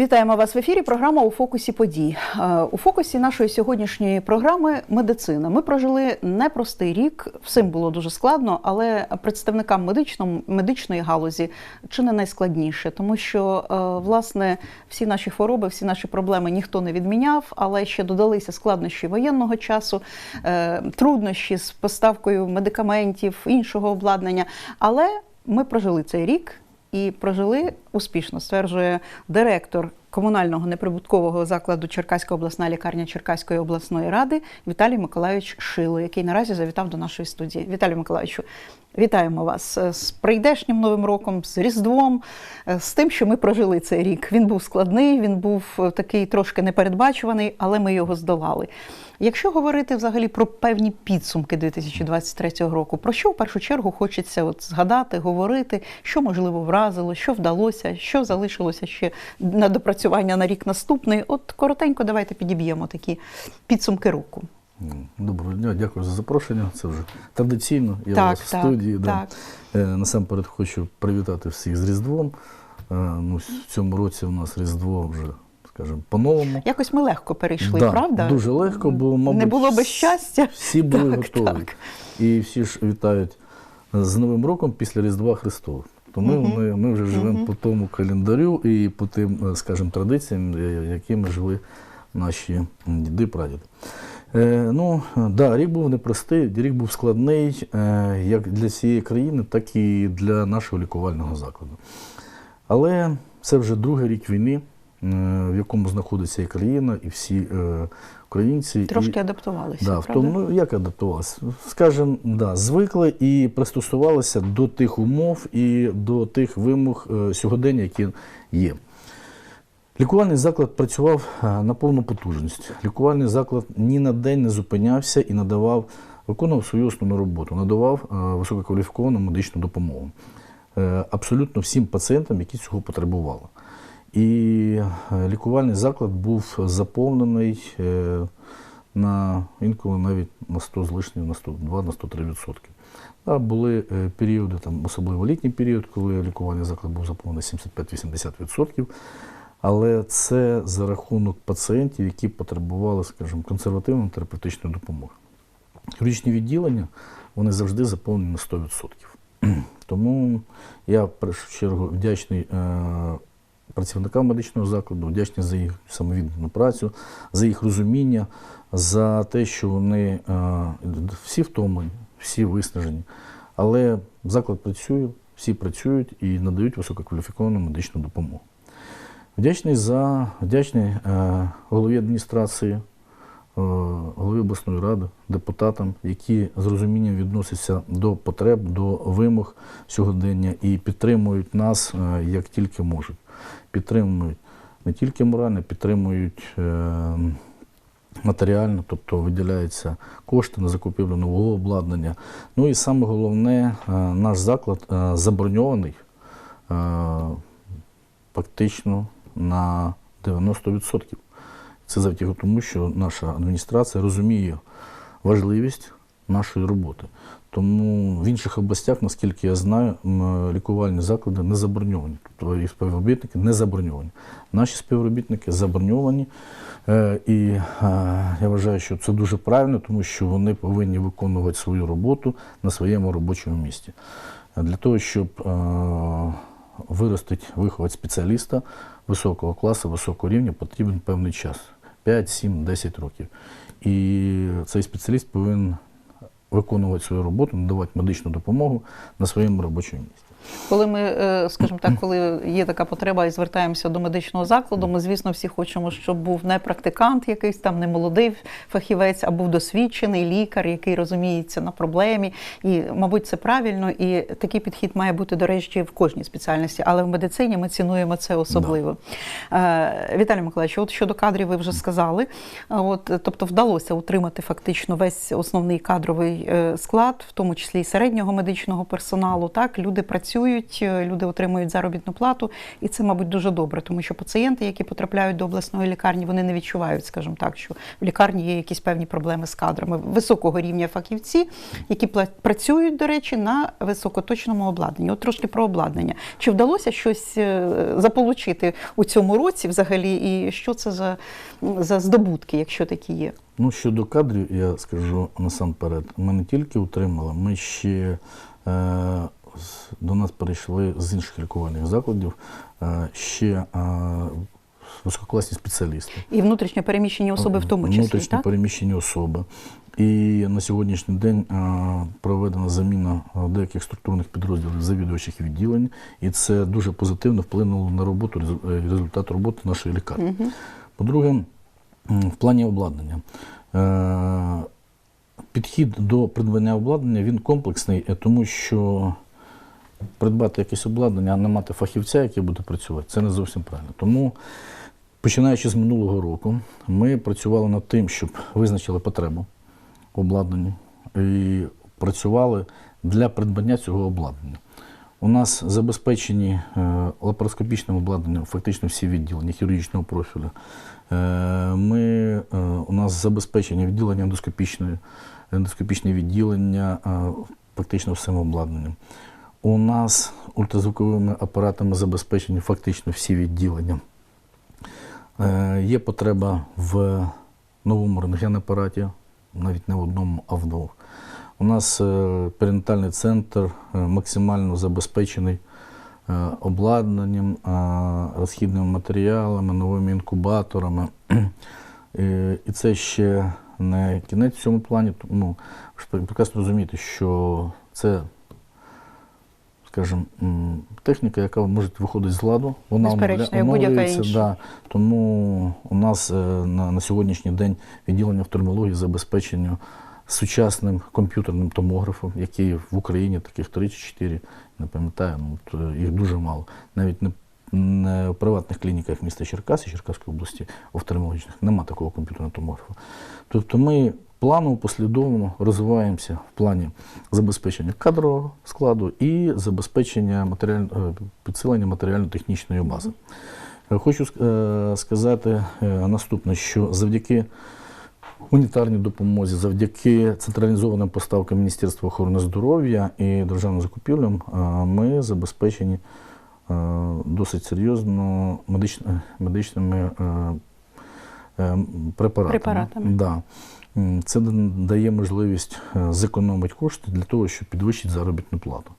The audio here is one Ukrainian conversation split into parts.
Вітаємо вас в ефірі. Програма у фокусі подій. Е, У фокусі нашої сьогоднішньої програми медицина. Ми прожили непростий рік. Всім було дуже складно, але представникам медичному медичної галузі чи не найскладніше, тому що е, власне всі наші хвороби, всі наші проблеми ніхто не відміняв, але ще додалися складнощі воєнного часу, е, труднощі з поставкою медикаментів, іншого обладнання. Але ми прожили цей рік і прожили успішно, стверджує директор комунального неприбуткового закладу Черкаська обласна лікарня Черкаської обласної ради Віталій Миколайович Шило, який наразі завітав до нашої студії. Віталій Миколайовичу, вітаємо вас е, з прийдешнім новим роком, з Різдвом, е, з тим, що ми прожили цей рік. Він був складний, він був е, такий трошки непередбачуваний, але ми його здолали. Якщо говорити взагалі про певні підсумки 2023 року, про що в першу чергу хочеться от згадати, говорити, що можливо вразило, що вдалося, що залишилося ще на допрацювання на рік наступний? От коротенько давайте підіб'ємо такі підсумки року. Доброго дня, дякую за запрошення. Це вже традиційно. Я Так, у вас в так, студії. Да. так. Е, Насамперед хочу привітати всіх з Різдвом. Е, Ну, в цьому році у нас Різдво вже, скажімо, по-новому. Якось ми легко перейшли, Да, правда? Дуже легко, бо, мабуть, не було би щастя. Всі були Так, готові. так. І всі ж вітають з Новим роком після Різдва Христова. Тому Мгм. ми, ми вже живемо Мгм. по тому календарю і по тим, е, скажімо, традиціям, е, якими жили наші діди прадіди. Е, ну, да, рік був непростий, рік був складний е, як для всієї країни, так і для нашого лікувального закладу. Але це вже другий рік війни, е, в якому знаходиться і країна, і всі е, українці. Трошки і... адаптувалися. Да, в тому, ну як адаптувалися? Скажем, да, звикли і пристосувалися до тих умов і до тих вимог е, сьогодення, які є. Лікувальний заклад працював е, на повну потужність. Лікувальний заклад ні на день не зупинявся і надавав, виконував свою основну роботу, надавав е, висококваліфіковану медичну допомогу е, абсолютно всім пацієнтам, які цього потребували. І е, лікувальний заклад був заповнений е, на інколи навіть на 100 з лишнім, на 102, на 103 відсотки. А були е, періоди, там, особливо літній період, коли лікувальний заклад був заповнений 75-80 відсотків. Але це за рахунок пацієнтів, які потребували, скажімо, консервативної терапевтичної допомоги. Хірургічні відділення вони завжди заповнені на 100%. Тому я в першу чергу вдячний працівникам медичного закладу, вдячний за їх самовіддану працю, за їх розуміння, за те, що вони е, всі втомлені, всі виснажені. Але заклад працює, всі працюють і надають висококваліфіковану медичну допомогу. Вдячний за вдячний е, голові адміністрації, е, голові обласної ради, депутатам, які з розумінням відносяться до потреб, до вимог сьогодення і підтримують нас як тільки можуть. Підтримують не тільки морально, підтримують е, матеріально, тобто виділяються кошти на закупівлю нового обладнання. Ну і саме головне, е, наш заклад е, заброньований. фактично на 90%. Це завдяки тому, що наша адміністрація розуміє важливість нашої роботи. Тому в інших областях, наскільки я знаю, лікувальні заклади не заброньовані, тобто їх співробітники не заброньовані. Наші співробітники заброньовані. Е, І е, я вважаю, що це дуже правильно, тому що вони повинні виконувати свою роботу на своєму робочому місці. Для того, щоб е, виростить, виховати спеціаліста високого класу, високого рівня, потрібен певний час 5, 7, 10 років. І цей спеціаліст повинен виконувати свою роботу, надавати медичну допомогу на своєму робочому місці. Коли ми, е, скажімо так, коли є така потреба і звертаємося до медичного закладу, ми, звісно, всі хочемо, щоб був не практикант, якийсь там не молодий фахівець, а був досвідчений лікар, який розуміється на проблемі. І, мабуть, це правильно. І такий підхід має бути, до речі, в кожній спеціальності, але в медицині ми цінуємо це особливо. Е, Віталій Миколаївич, от щодо кадрів, ви вже сказали. От, тобто, вдалося утримати фактично весь основний кадровий е, склад, в тому числі і середнього медичного персоналу. Так, люди працюють працюють, е, люди отримують заробітну плату, і це, мабуть, дуже добре, тому що пацієнти, які потрапляють до обласної лікарні, вони не відчувають, скажімо так, що в лікарні є якісь певні проблеми з кадрами. Високого рівня фахівці, які працюють, до речі, на високоточному обладнанні. От трошки про обладнання. Чи вдалося щось е, заполучити у цьому році взагалі, і що це за, за здобутки, якщо такі є? Ну, щодо кадрів, я скажу насамперед, ми не тільки утримали, ми ще е, до нас перейшли з інших лікувальних закладів е, ще е, висококласні спеціалісти. І внутрішньо переміщені особи в тому числі, Внутрішньо так? переміщені особи. І на сьогоднішній день е, проведена заміна деяких структурних підрозділів завідувачів відділень, і це дуже позитивно вплинуло на роботу, резу- результат роботи нашої лікарні. По-друге, в плані обладнання. Підхід до придбання обладнання він комплексний, тому що придбати якесь обладнання, а не мати фахівця, який буде працювати, це не зовсім правильно. Тому, починаючи з минулого року, ми працювали над тим, щоб визначили потребу в обладнанні і працювали для придбання цього обладнання. У нас забезпечені е, лапароскопічним обладнанням фактично всі відділення хірургічного профілю. Е, Ми, е, у нас забезпечені відділення ендоскопічної, ендоскопічне відділення фактично всім обладнанням. У нас ультразвуковими апаратами забезпечені фактично всі відділення. Е, Є потреба в новому рентгенапараті, навіть не в одному, а в двох. У нас е, перинатальний центр е, максимально забезпечений е, обладнанням, розхідними матеріалами, новими інкубаторами. І це ще не кінець в цьому плані. Ж прекрасно розумієте, що це, скажімо, техніка, яка може виходити з ладу, вона оновлюється. Да. Тому у нас е, на, на сьогоднішній день відділення офтальмології забезпечено сучасним комп'ютерним томографом, який в Україні таких 3 чи 4, не пам'ятаю, ну, е, їх дуже мало. Навіть не, в приватних клініках міста Черкаси, Черкаської області, офтальмологічних, нема такого комп'ютерного томографа. Тобто ми планово, послідовно розвиваємося в плані забезпечення кадрового складу і забезпечення матеріаль... е, підсилення матеріально-технічної бази. Е, Хочу е, сказати наступне, що завдяки гуманітарній допомозі, завдяки централізованим поставкам Міністерства охорони здоров'я і державним закупівлям ми забезпечені досить серйозно медичними препаратами. Препаратами. Да. Це дає можливість е, зекономити кошти для того, щоб підвищити заробітну плату.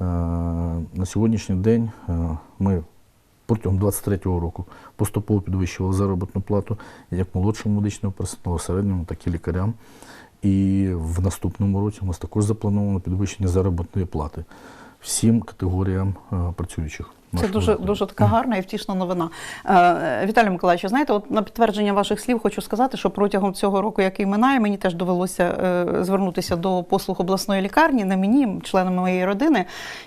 Е, На сьогоднішній день е, ми протягом 23-го року поступово підвищували заробітну плату як молодшому медичному персоналу, середньому, так і лікарям. І в наступному році у нас також заплановано підвищення заробітної плати всім категоріям е, працюючих. Це дуже, дуже така гарна і втішна новина. Е, Віталій Миколаївич, знаєте, от на підтвердження ваших слів хочу сказати, що протягом цього року, який минає, мені теж довелося е, звернутися до послуг обласної лікарні, не мені, членам моєї родини.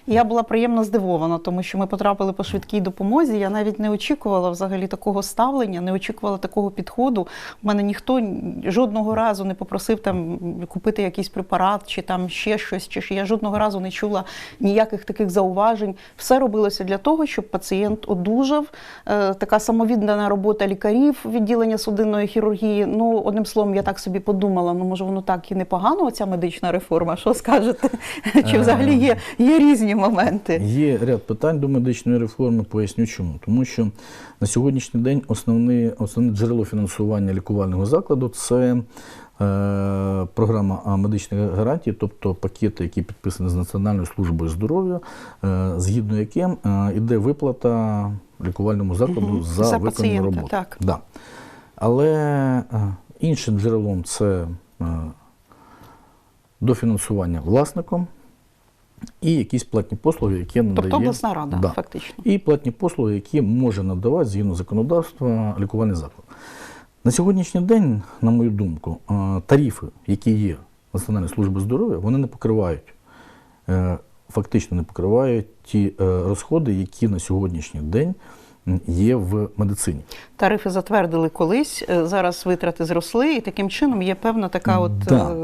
І я була приємно здивована, тому що ми потрапили по швидкій допомозі. Я навіть не очікувала взагалі такого ставлення, не очікувала такого підходу. У мене ніхто жодного разу не попросив там купити якийсь препарат чи там ще щось, чи я жодного разу не чула ніяких таких зауважень. Все робилося для того, щоб пацієнт одужав. Е, Така самовіддана робота лікарів відділення судинної хірургії. Ну, одним словом, я так собі подумала, ну може воно так і непогано, оця медична реформа. Що скажете? Чи взагалі є, є різні моменти? Є ряд питань до медичної реформи, поясню чому. Тому що на сьогоднішній день основне, основне джерело фінансування лікувального закладу це програма медичних гарантій, тобто пакети, які підписані з Національною службою здоров'я, е, згідно яким е, іде виплата лікувальному закладу Мгм. за, За виконану пацієнта, роботу. так. Да. Але е, іншим джерелом це е, дофінансування власником і якісь платні послуги, які надає Тобто обласна рада, Да. фактично. і платні послуги, які може надавати згідно законодавства лікувальний заклад. На сьогоднішній день, на мою думку, е, тарифи, які є Національної служби здоров'я, вони не покривають, е, фактично не покривають ті е, розходи, які на сьогоднішній день є в медицині. Тарифи затвердили колись, зараз витрати зросли, і таким чином є певна така от. Да.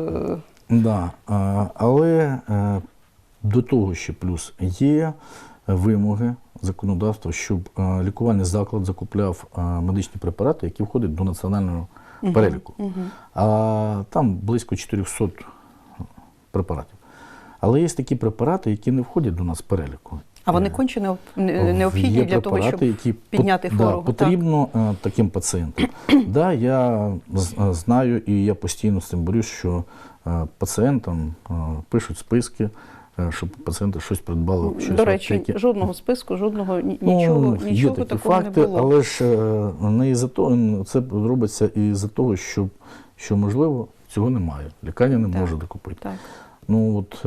Да, але До того ще плюс є вимоги законодавства, щоб е, лікувальний заклад закупляв е, медичні препарати, які входять до національного переліку. А там близько 400 препаратів. Але є такі препарати, які не входять до нас в переліку. А вони Е, конче необхідні Є для того, щоб які підняти хворого. Да, потрібно е, таким пацієнтам. да, я знаю і я постійно з цим борюсь, що пацієнтам пишуть списки, щоб пацієнти щось придбали. щось До речі, аптеці. жодного списку, жодного ні- Ну, нічого, є такі такого факти, не було. але ж е, не із-за того, це робиться із-за того, що, що можливо цього немає. Лікарня не Так. може докупити. Так. Ну от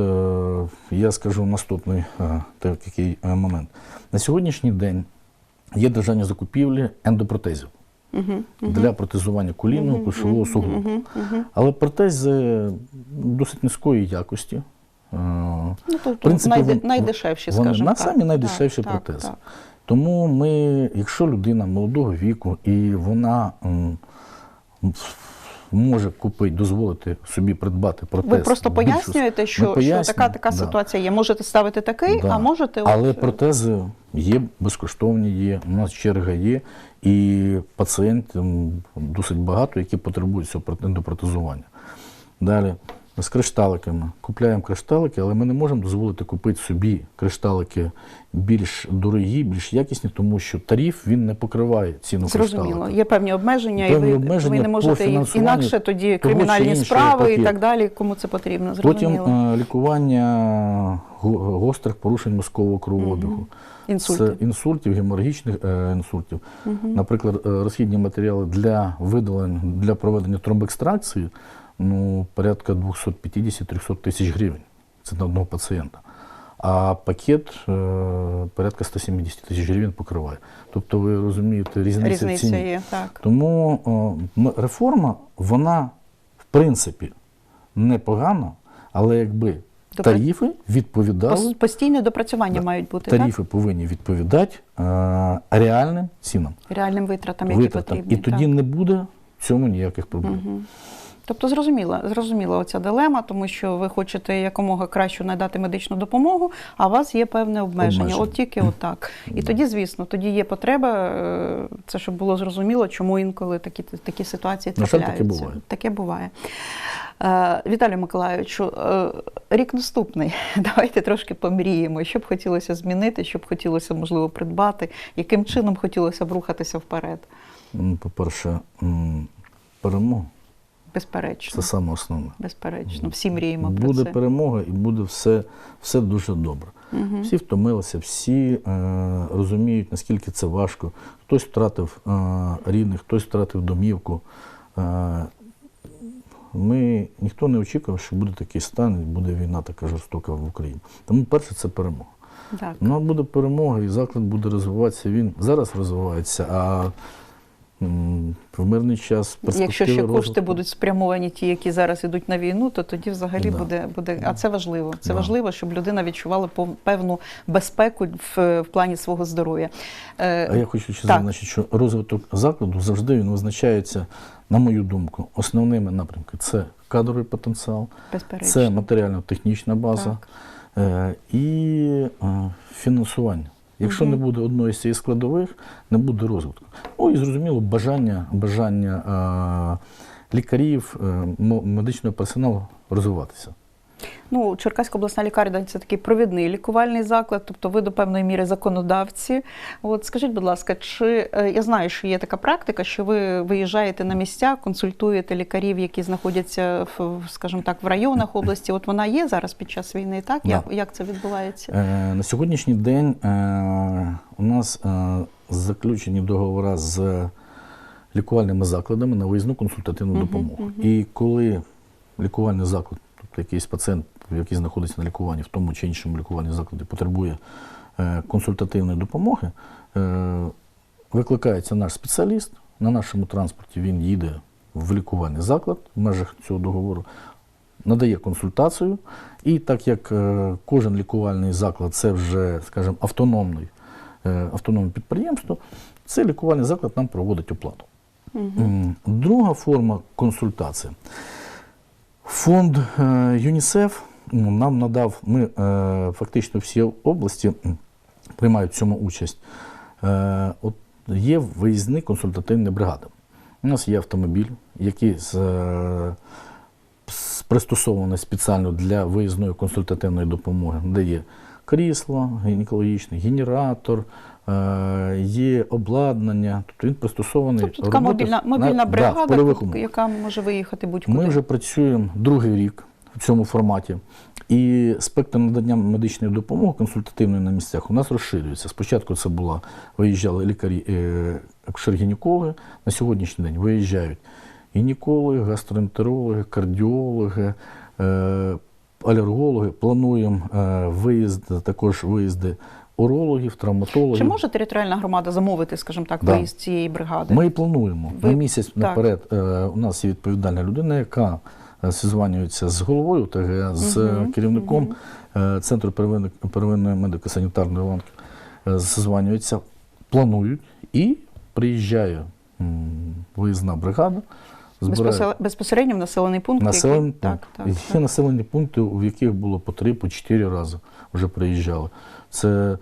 е, я скажу наступний е, такий е, момент. На сьогоднішній день є державні закупівлі ендопротезів Угу. для протезування колінного кульшового суглобу. Але протези досить низької якості. Е, Ну, тобто в принципі, найде- найдешевші, вони скажімо на так. самі найдешевші Так, так, протези. так. Тому ми, якщо людина молодого віку і вона м, може купити, дозволити собі придбати протез. Ви просто пояснюєте, що, що така така да. ситуація є. Можете ставити такий, Да. а можете Але от, протези є безкоштовні, є, у нас черга є, і пацієнтів досить багато, які потребують цього проте- ендопротезування. Далі з кришталиками. Купляємо кришталики, але ми не можемо дозволити купити собі кришталики більш дорогі, більш якісні, тому що тариф він не покриває ціну Зрозуміло, є певні обмеження, Певні і ви, обмеження ви не можете інакше тоді кримінальні справи і так далі. Кому це потрібно? Потім Зрозуміло. е, лікування гострих порушень мозкового кровообігу. Це інсультів, геморагічних е, інсультів. Наприклад, е, розхідні матеріали для видалення, для проведення тромбекстракції ну, порядка 250-300 тисяч гривень. Це на одного пацієнта. А пакет е, порядка 170 тисяч гривень покриває. Тобто, ви розумієте, різниця, в ціні. є, так. Тому м- реформа, вона в принципі непогана, але якби Допра- тарифи відповідали, Постійне допрацювання мають бути тарифи повинні відповідати е, реальним цінам, реальним витратам, які витратам. потрібні. І тоді не буде в цьому ніяких проблем. Мгм. Тобто зрозуміла, зрозуміла оця дилема, тому що ви хочете якомога краще надати медичну допомогу, а у вас є певне обмеження. Обмеження. От тільки отак. І тоді, звісно, тоді є потреба, е, це щоб було зрозуміло, чому інколи такі, такі ситуації трапляються. таке буває. Таке буває. Е, Віталію Миколайовичу, е, рік наступний. Давайте трошки помріємо. Що б хотілося змінити, що б хотілося, можливо, придбати, яким чином хотілося б рухатися вперед? Ну, По-перше, м, перемога Безперечно. це саме основне. Безперечно, всі мріємо про Буде перемога і буде все, все дуже добре. Мгм. Всі втомилися, всі е, розуміють, наскільки це важко. Хтось втратив е, рідних, хтось втратив домівку. Е, ми ніхто не очікував, що буде такий стан, і буде війна така жорстока в Україні. Тому перше це перемога. Так. Ну, а буде перемога, і заклад буде розвиватися. Він зараз розвивається, а в мирний час Якщо ще перспективи кошти будуть спрямовані ті, які зараз ідуть на війну, то тоді взагалі Да. буде буде. А це важливо. Це Да. важливо, щоб людина відчувала певну безпеку в, в плані свого здоров'я. Е, А я хочу ще зазначити, що розвиток закладу завжди він визначається, на мою думку, основними напрямками. Це кадровий потенціал, безперечно. це матеріально-технічна база Так. е, і е, фінансування. Якщо не буде одної з цих складових, не буде розвитку. Ну і зрозуміло, бажання, бажання лікарів, е, медичного персоналу розвиватися. Ну, Черкаська обласна лікарня це такий провідний лікувальний заклад, тобто ви до певної міри законодавці. От скажіть, будь ласка, чи е, я знаю, що є така практика, що ви виїжджаєте на місця, консультуєте лікарів, які знаходяться в, скажімо так, в районах області. От вона є зараз під час війни, так? Да. Як, як це відбувається? Е, На сьогоднішній день е, у нас е, заключені договори з лікувальними закладами на виїзну консультативну допомогу. мгм. І коли лікувальний заклад, якийсь пацієнт, який знаходиться на лікуванні в тому чи іншому лікувальному закладі, потребує е, консультативної допомоги, е, викликається наш спеціаліст. На нашому транспорті він їде в лікувальний заклад в межах цього договору, надає консультацію. І так як е, кожен лікувальний заклад це вже, скажімо, автономний, автономне підприємство, цей лікувальний заклад нам проводить оплату. М, Друга форма консультації. Фонд е, ЮНІСЕФ нам надав, ми е, фактично всі області приймають в цьому участь. Е, от є виїзні консультативні бригади. У нас є автомобіль, який пристосований спеціально для виїзної консультативної допомоги, де є крісло гінекологічне, генератор, є обладнання. Тобто він пристосований. Тобто така мобільна, на- мобільна да, в бригада, польових умовах. яка може виїхати будь-куди. Ми вже працюємо другий рік в цьому форматі, і спектр надання медичної допомоги консультативної на місцях у нас розширюється. Спочатку це була виїжджали лікарі е, акушер-гінекологи. На сьогоднішній день виїжджають гінекологи, гастроентерологи, кардіологи, е, алергологи. Плануємо е, виїзд, також виїзди урологів, травматологів. Чи може територіальна громада замовити, скажімо так, Да. виїзд цієї бригади? Ми і плануємо. Ви- На місяць так. наперед е, у нас є відповідальна людина, яка е, зізванюється з головою ТГ, з е, керівником е, Центру первинної, первинної медико-санітарної ланки, е, зізванюється, планують і приїжджає виїзна бригада, збирає Безпосередньо в населений пункт? населені який... Так, так, Є так. населені пункти, в яких було по три, по чотири рази вже приїжджали. Це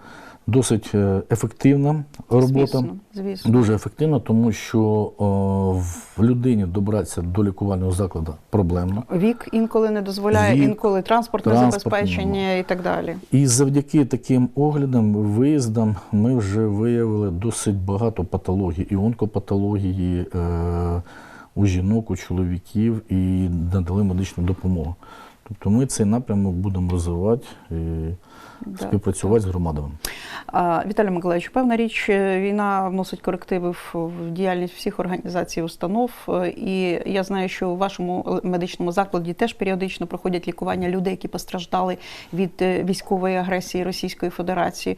досить е, ефективна робота. Звісно, звісно. Дуже ефективно, тому що о, в людині добратися до лікувального закладу проблемно. Вік інколи не дозволяє, Вік, інколи транспортне транспортне, забезпечення і так далі. І завдяки таким оглядам, виїздам, ми вже виявили досить багато патологій, і онкопатології е, у жінок, у чоловіків, і надали медичну допомогу. Тобто ми цей напрямок будемо розвивати і Да. співпрацювати з громадами. Віталій Миколаївич, певна річ, е, війна вносить корективи в, діяльність всіх організацій установ. е, І я знаю, що у вашому медичному закладі теж періодично проходять лікування людей, які постраждали від е, військової агресії Російської Федерації.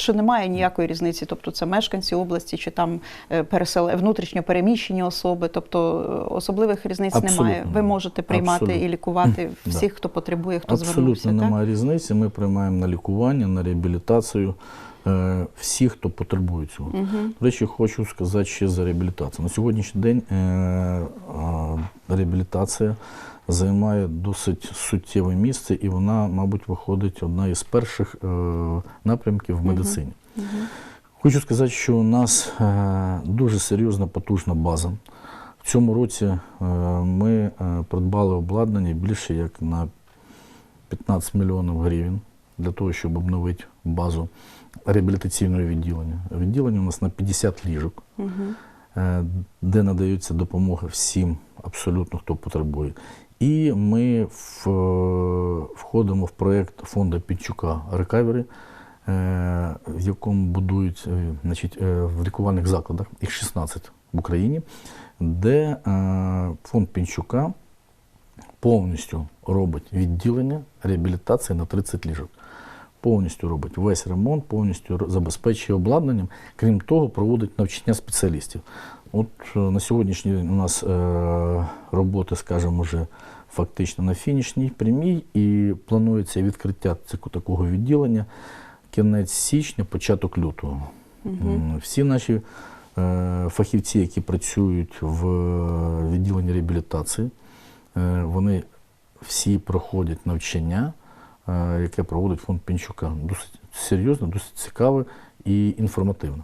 Чи немає ніякої різниці? Тобто це мешканці області, чи там е, пересел... внутрішньо переміщені особи? Тобто е, особливих різниць Абсолютно немає. Ви можете приймати Абсолютно. і лікувати Да. всіх, хто потребує, хто Абсолютно звернувся. так? немає різниці. Ми приймаємо на лікування, на реабілітацію е, всіх, хто потребує цього. До речі, хочу сказати ще за реабілітацію. На сьогоднішній день реабілітація займає досить суттєве місце, і вона, мабуть, виходить одна із перших е, напрямків в медицині. Хочу сказати, що у нас е, дуже серйозна потужна база. В цьому році е, ми придбали обладнання більше як на 15 мільйонів гривень для того, щоб обновити базу реабілітаційного відділення. Відділення у нас на 50 ліжок, е, де надається допомога всім, абсолютно хто потребує. І ми е, входимо в проєкт фонду Підчука Recovery, е, в якому будують е, значить, в лікувальних закладах, їх 16 в Україні, де фонд Пінчука повністю робить відділення реабілітації на 30 ліжок. Повністю робить весь ремонт, повністю забезпечує обладнанням. Крім того, проводить навчання спеціалістів. От е, на сьогоднішній день у нас е, роботи, скажімо, вже фактично на фінішній прямій, і планується відкриття цього- такого відділення кінець січня, початок лютого. М, Всі наші е, фахівці, які працюють в відділенні реабілітації, вони всі проходять навчання, яке проводить фонд Пінчука. Досить серйозно, досить цікаве і інформативне.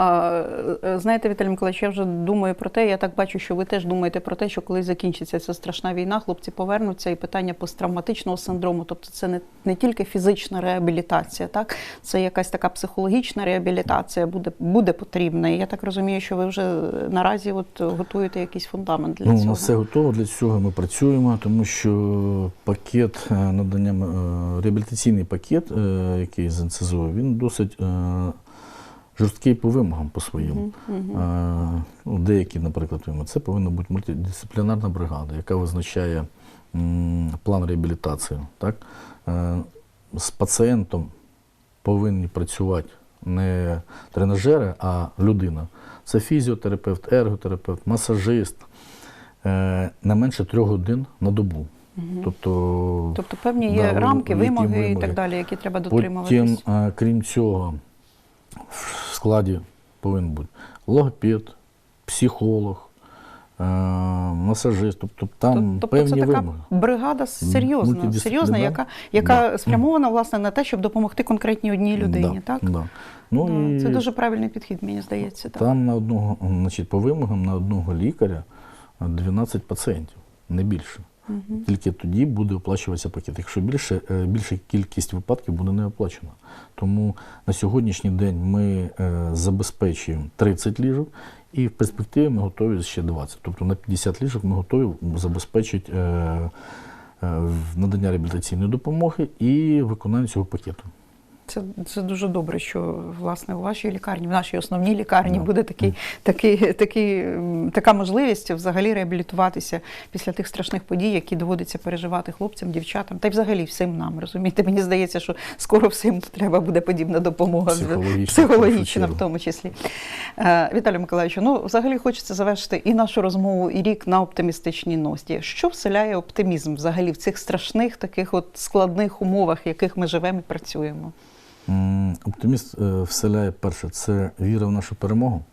Е, знаєте, Віталій Миколаївич, я вже думаю про те, я так бачу, що ви теж думаєте про те, що коли закінчиться ця страшна війна, хлопці повернуться і питання посттравматичного синдрому. Тобто це не, не тільки фізична реабілітація, так це якась така психологічна реабілітація буде, буде потрібна. І я так розумію, що ви вже наразі от готуєте якийсь фундамент для Ну, цього. нас все готово для цього. Ми працюємо, тому що пакет е, надання е, реабілітаційний пакет, який з НСЗО, він досить жорсткий по вимогам по своїм. Ну, деякі, наприклад, вимоги. це повинна бути мультидисциплінарна бригада, яка визначає план реабілітації. Так? Е, З пацієнтом повинні працювати не тренажери, а людина. Це фізіотерапевт, ерготерапевт, масажист. Е, Не менше трьох годин на добу. Тобто, Тобто певні є ви- рамки, які вимоги, і так далі, які треба Потім, дотримуватись. е, крім цього, в складі повинен бути логопед, психолог, масажист, тобто там Тобто певні це така вимоги. бригада серйозна, серйозна, яка, яка Да. спрямована власне на те, щоб допомогти конкретній одній людині. Да, Так? Да. Ну, Да, і Це дуже правильний підхід, мені здається. Так. там на одного, значить, по вимогам на одного лікаря 12 пацієнтів, не більше. Тільки тоді буде оплачуватися пакет. Якщо більше, е, більша кількість випадків буде не оплачена. Тому на сьогоднішній день ми е, забезпечуємо 30 ліжок, і в перспективі ми готові ще 20. Тобто на 50 ліжок ми готові забезпечити е, надання реабілітаційної допомоги і виконання цього пакету. Це, це дуже добре, що власне у вашій лікарні, в нашій основній лікарні Да. буде такий, такий, такий, така можливість взагалі реабілітуватися після тих страшних подій, які доводиться переживати хлопцям, дівчатам, та й взагалі всім нам. Розумієте, мені здається, що скоро всім треба буде подібна допомога Психологічна, психологічна в тому числі. Е, Віталію Миколаївичу, ну взагалі хочеться завершити і нашу розмову, і рік на оптимістичній ноті. Що вселяє оптимізм взагалі в цих страшних таких от складних умовах, в яких ми живемо і працюємо? Оптиміст е, вселяє перше, це віра в нашу перемогу,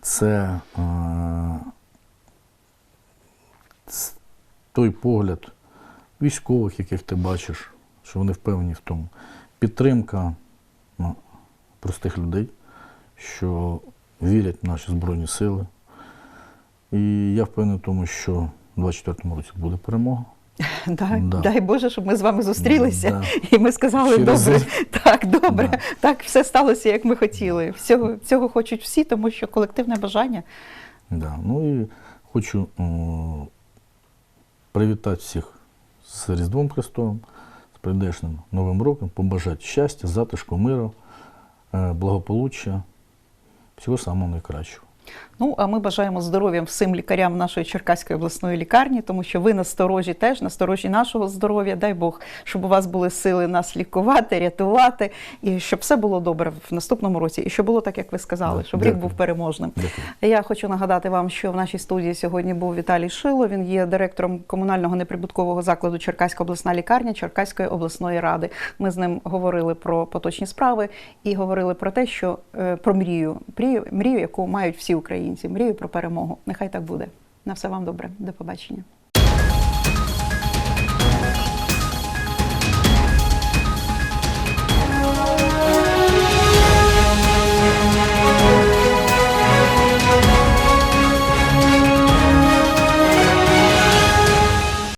це е, той погляд військових, яких ти бачиш, що вони впевнені в тому. Підтримка ну, простих людей, що вірять в наші Збройні Сили. І я впевнений в тому, що в 24-му році буде перемога. Дай, Да. дай Боже, щоб ми з вами зустрілися, Да. і ми сказали, Ще добре, так, добре, Да. так все сталося, як ми хотіли. Всього, цього хочуть всі, тому що колективне бажання. Да. Ну і хочу о, привітати всіх з Різдвом Христовим, з прийдешним Новим роком, побажати щастя, затишку, миру, е, благополуччя, всього самого найкращого. Ну, а ми бажаємо здоров'я всім лікарям нашої Черкаської обласної лікарні, тому що ви насторожі теж, насторожі нашого здоров'я. Дай Бог, щоб у вас були сили нас лікувати, рятувати, і щоб все було добре в наступному році, і щоб було так, як ви сказали, щоб рік був переможним. Дякую. Я хочу нагадати вам, що в нашій студії сьогодні був Віталій Шило. Він є директором комунального неприбуткового закладу Черкаська обласна лікарня Черкаської обласної ради. Ми з ним говорили про поточні справи і говорили про те, що е, про мрію, мрію, яку мають всі українці, мрію про перемогу. Нехай так буде. На все вам добре. До побачення.